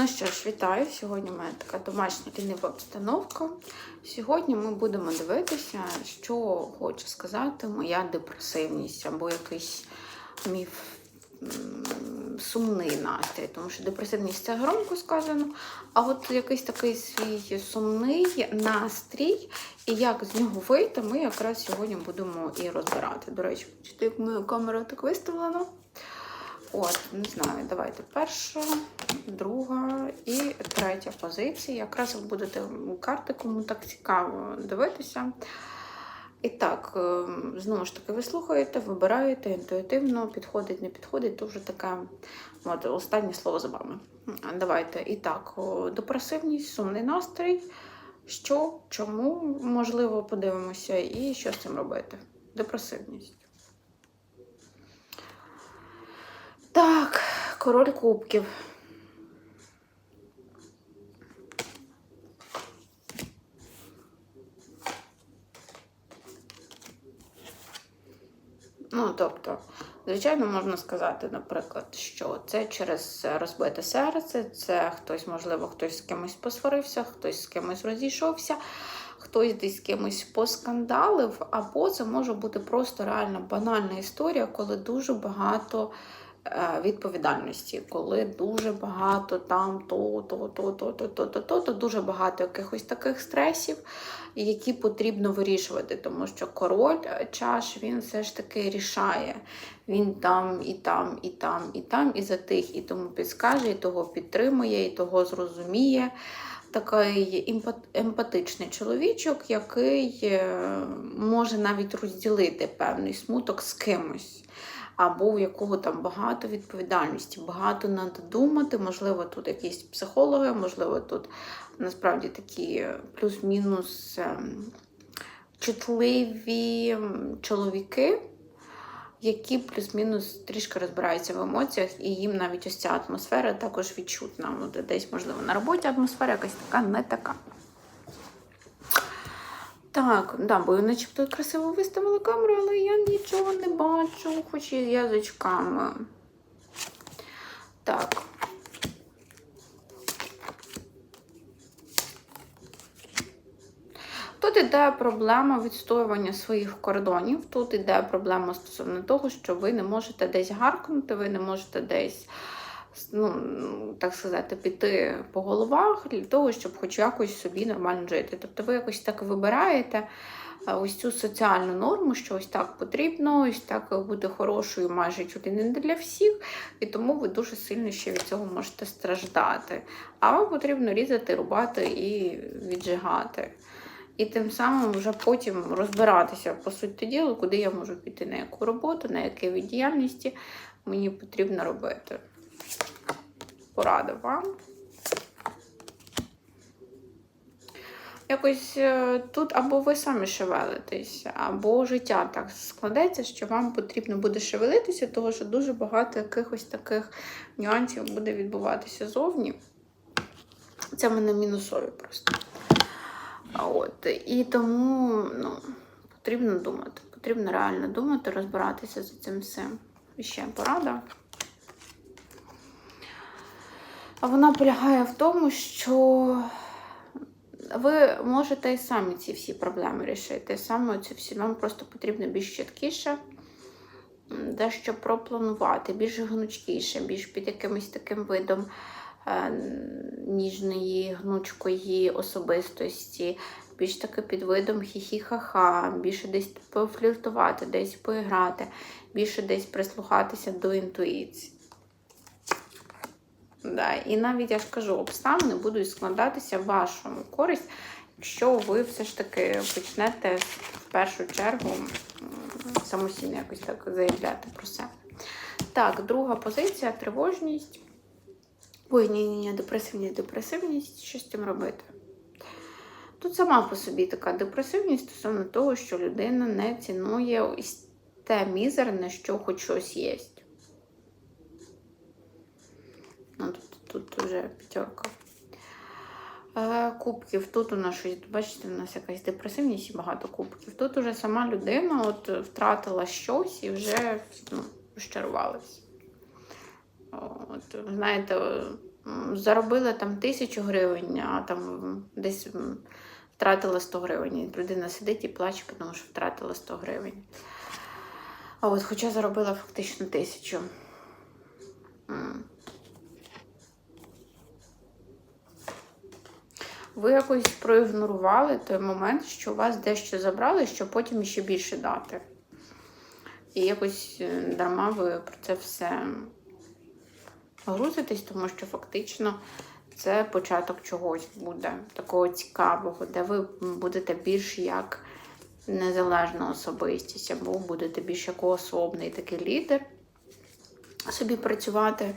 Ну що ж, вітаю. Сьогодні у мене така домашня лінива обстановка. Сьогодні ми будемо дивитися, що хоче сказати моя депресивність або якийсь мій сумний настрій. Тому що депресивність це громко сказано. А от якийсь такий свій сумний настрій, і як з нього вийти, ми якраз сьогодні будемо і розбирати. До речі, бачите, як моя камера так виставлена. От, не знаю, давайте перша, друга і третя позиція. Якраз ви будете карти, кому так цікаво дивитися. І так, е, знову ж таки, ви слухаєте, вибираєте інтуїтивно, підходить, не підходить, то вже таке от, останнє слово за вами. Давайте. І так, депресивність, сумний настрій. Що, чому, можливо, подивимося, і що з цим робити. Депресивність. Так, король кубків. Ну, тобто, звичайно, можна сказати, наприклад, що це через розбите серце, це хтось, можливо, хтось з кимось посварився, хтось з кимось розійшовся, хтось десь з кимось поскандалив, або це може бути просто реально банальна історія, коли дуже багато відповідальності, коли дуже багато там то, то, то, то, то, то, то, то, то дуже багато якихось таких стресів, які потрібно вирішувати, тому що король чаш він все ж таки рішає. Він там, і там, і там, і там, і за тих, і тому підскаже, і того підтримує, і того зрозуміє. Такий емпатичний чоловічок, який е, може навіть розділити певний смуток з кимось або у якого там багато відповідальності, багато треба думати. Можливо, тут якісь психологи, можливо, тут насправді такі плюс-мінус ем, чутливі чоловіки, які плюс-мінус трішки розбираються в емоціях, і їм навіть ось ця атмосфера також відчутна. Десь, можливо, на роботі атмосфера якась така, не така. Так, да, бо начебто красиво виставила камеру, але я нічого не бачу, хоч і язичками. Так. Тут іде проблема відстоювання своїх кордонів. Тут іде проблема стосовно того, що ви не можете десь гаркнути, ви не можете десь, ну, так сказати, піти по головах для того, щоб хоч якось собі нормально жити. Тобто ви якось так вибираєте е, ось цю соціальну норму, що ось так потрібно, ось так буде хорошою майже чути не для всіх, і тому ви дуже сильно ще від цього можете страждати. А вам потрібно різати, рубати і віджигати. І тим самим вже потім розбиратися по суті ділу, куди я можу піти, на яку роботу, на яке від діяльності мені потрібно робити. Порада вам. Якось е, тут або ви самі шевелитесь, або життя так складеться, що вам потрібно буде шевелитися, тому що дуже багато якихось таких нюансів буде відбуватися зовні. Це в мене мінусові просто. От, і тому ну, потрібно думати. Потрібно реально думати, розбиратися за цим всім. І ще порада. Вона полягає в тому, що ви можете і самі ці всі проблеми рішити. Саме ці всі вам просто потрібно більш чіткіше, дещо пропланувати, більш гнучкіше, більш під якимось таким видом е, ніжної, гнучкої особистості, більш таки під видом хі-хі-ха-ха, більше десь пофліртувати, десь поіграти, більше десь прислухатися до інтуїції. Да. І навіть я ж кажу, обставини будуть складатися в вашу користь, якщо ви все ж таки почнете в першу чергу самостійно якось так заявляти про себе. Так, друга позиція тривожність. Ой, ні, ні, ні, депресивність, депресивність. Що з цим робити? Тут сама по собі така депресивність стосовно того, що людина не цінує те мізерне, що хоч щось є. Ну, тут, вже п'ятерка. Е, Кубків. Тут у нас щось, бачите, у нас якась депресивність і багато кубків. Тут уже сама людина от втратила щось і вже ну, знаєте, заробила там тисячу гривень, а там десь втратила 100 гривень. Людина сидить і плаче, тому що втратила 100 гривень. А от хоча заробила фактично тисячу. Ви якось проігнорували той момент, що у вас дещо забрали, щоб потім ще більше дати. І якось е, дарма ви про це все грузитесь, тому що фактично це початок чогось буде такого цікавого, де ви будете більш як незалежна особистість, або будете більш як уособний такий лідер собі працювати.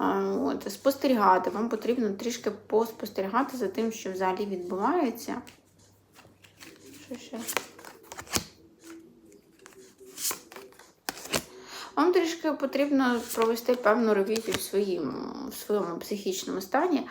От, спостерігати. Вам потрібно трішки поспостерігати за тим, що взагалі відбувається. Що ще? Вам трішки потрібно провести певну ревізію в, своїм, в своєму психічному стані,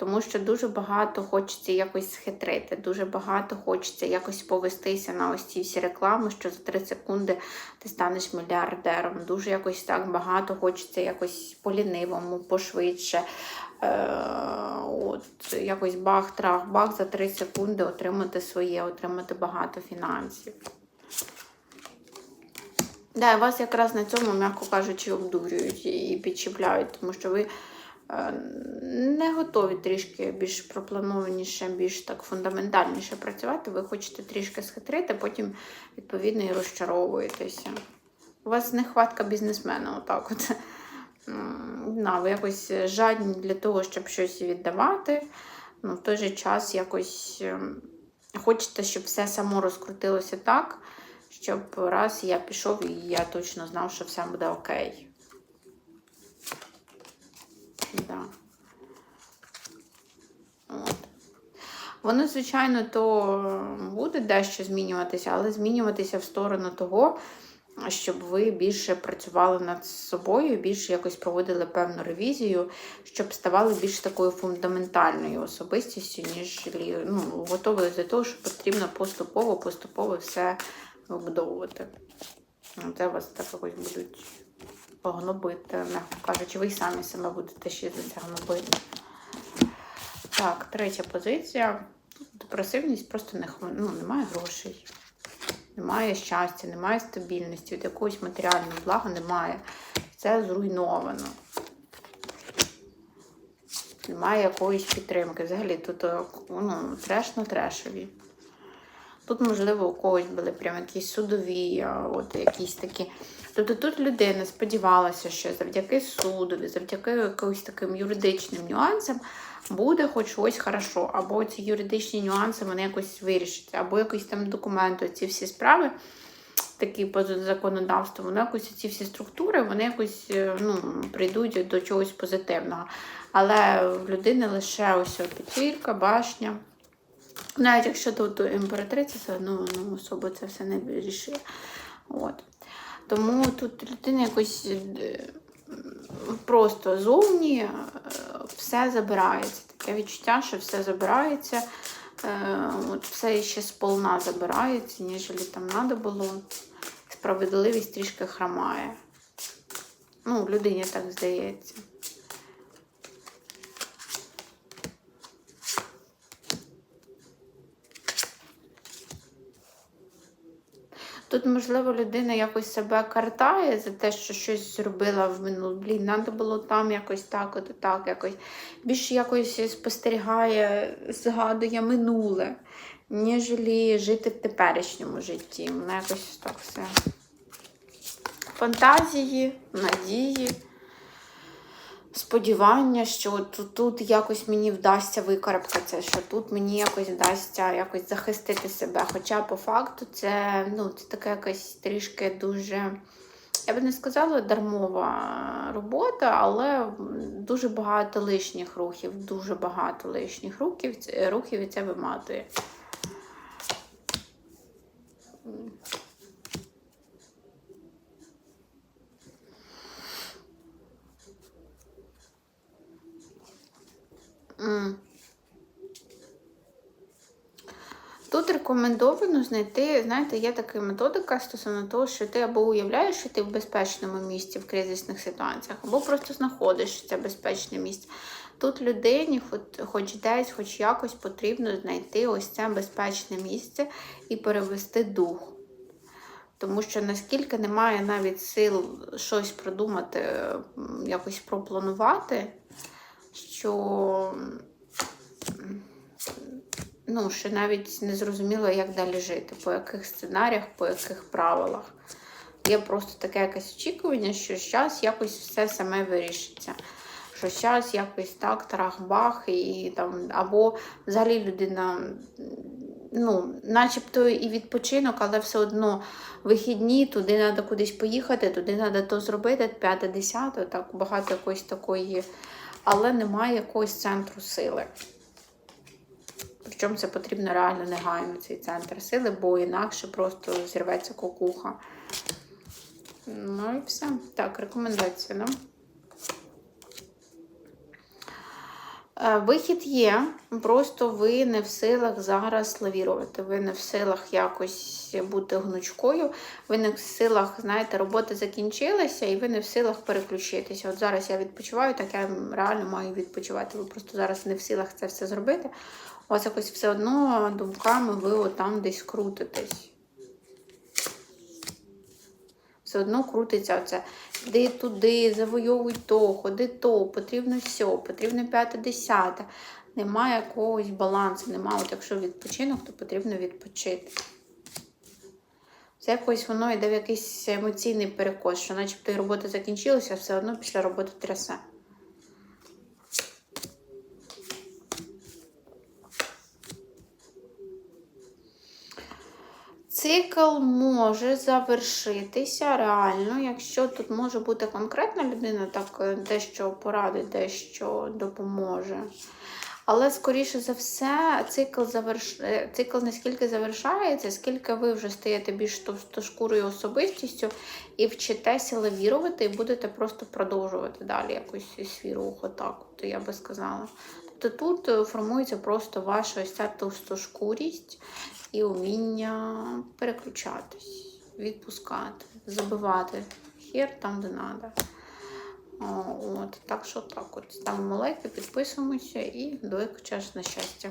тому що дуже багато хочеться якось схитрити, дуже багато хочеться якось повестися на ось ці всі реклами, що за 3 секунди ти станеш мільярдером. Дуже якось так багато хочеться якось по-лінивому, пошвидше. Е, от, якось бах-трах, бах за 3 секунди отримати своє, отримати багато фінансів. Да, вас якраз на цьому, м'яко кажучи, обдурюють і підчіпляють, тому що ви не готові трішки більш пропланованіше, більш так фундаментальніше працювати. Ви хочете трішки схитрити, потім, відповідно, і розчаровуєтеся. У вас нехватка бізнесмена, отак от. Да, ви якось жадні для того, щоб щось віддавати. Ну, в той же час якось ем, хочете, щоб все само розкрутилося так, щоб раз я пішов і я точно знав, що все буде окей. Да. От. Воно, звичайно, то буде дещо змінюватися, але змінюватися в сторону того, щоб ви більше працювали над собою, більше якось проводили певну ревізію, щоб ставали більш такою фундаментальною особистістю, ніж ну, готові до того, що потрібно поступово, поступово все вибудовувати. Ну, Це вас так якось будуть погнобити, м'яко кажучи, ви самі себе будете ще за це гнобити. Так, третя позиція. Депресивність просто не ну, немає грошей. Немає щастя, немає стабільності, від якогось матеріального блага немає. Це зруйновано. Немає якоїсь підтримки. Взагалі тут е, ну, треш на трешові. Тут, можливо, у когось були прям якісь судові, от якісь такі. Тобто тут людина сподівалася, що завдяки судові, завдяки якимось таким юридичним нюансам буде хоч щось хорошо. Або ці юридичні нюанси вони якось вирішаться, або якісь там документи, ці всі справи, такі по законодавству, вони якось ці всі структури, вони якось е, ну, прийдуть до чогось позитивного. Але в людини лише ось п'ятірка, башня. Навіть якщо тут імператриця, все одно ну, особо це все не вирішує. От. Тому тут людина якось е, просто зовні е, все забирається. Таке відчуття, що все забирається, е, от все ще сполна забирається, ніж там треба було. Справедливість трішки хромає. Ну, людині так здається. Тут, можливо, людина якось себе картає за те, що щось зробила в минулому. Блін, треба було там якось так, от так, якось. Більше якось спостерігає, згадує минуле, ніж жити в теперішньому житті. Вона якось так все. Фантазії, надії, сподівання, що тут, тут якось мені вдасться викарабкатися, що тут мені якось вдасться якось захистити себе. Хоча по факту це, ну, це така якась трішки дуже, я би не сказала, дармова робота, але дуже багато лишніх рухів, дуже багато лишніх рухів, рухів і це виматує. Тут рекомендовано знайти, знаєте, є така методика стосовно того, що ти або уявляєш, що ти в безпечному місці в кризисних ситуаціях, або просто знаходиш це безпечне місце. Тут людині, хоч, десь, хоч якось потрібно знайти ось це безпечне місце і перевести дух. Тому що наскільки немає навіть сил щось продумати, якось пропланувати, що ну, що навіть не зрозуміло, як далі жити, по яких сценаріях, по яких правилах. Є просто таке якесь очікування, що зараз якось все саме вирішиться. Що зараз якось так, трах-бах, і там, або взагалі людина, ну, начебто і відпочинок, але все одно вихідні, туди треба кудись поїхати, туди треба то зробити, п'яте, десяте, так багато якоїсь такої, але немає якогось центру сили. Причому це потрібно реально негайно, цей центр сили, бо інакше просто зірветься кукуха. Ну і все. Так, рекомендація, да? Е, Вихід є, просто ви не в силах зараз лавірувати, ви не в силах якось бути гнучкою, ви не в силах, знаєте, робота закінчилася, і ви не в силах переключитися. От зараз я відпочиваю, так я реально маю відпочивати. Ви просто зараз не в силах це все зробити. У вас якось все одно думками ви отам десь крутитесь. Все одно крутиться оце. Йди туди, завойовуй то, ходи то, потрібно все, потрібно п'яте, десяте. Немає якогось балансу, немає. От якщо відпочинок, то потрібно відпочити. Це якось воно йде в якийсь емоційний перекос, що начебто і робота закінчилася, а все одно після роботи трясе. Цикл може завершитися реально, якщо тут може бути конкретна людина, так е, дещо порадить, дещо допоможе. Але, скоріше за все, цикл заверш... е, цикл не скільки завершається, скільки ви вже стаєте більш товстошкурою особистістю і вчитеся лавірувати, і будете просто продовжувати далі якось свій рух, отак, от я би сказала. Тобто тут е, формується просто ваша ось ця товстошкурість і уміння переключатись, відпускати, забивати хер там, де треба. От, так що так от. Ставимо лайки, підписуємося і до на щастя.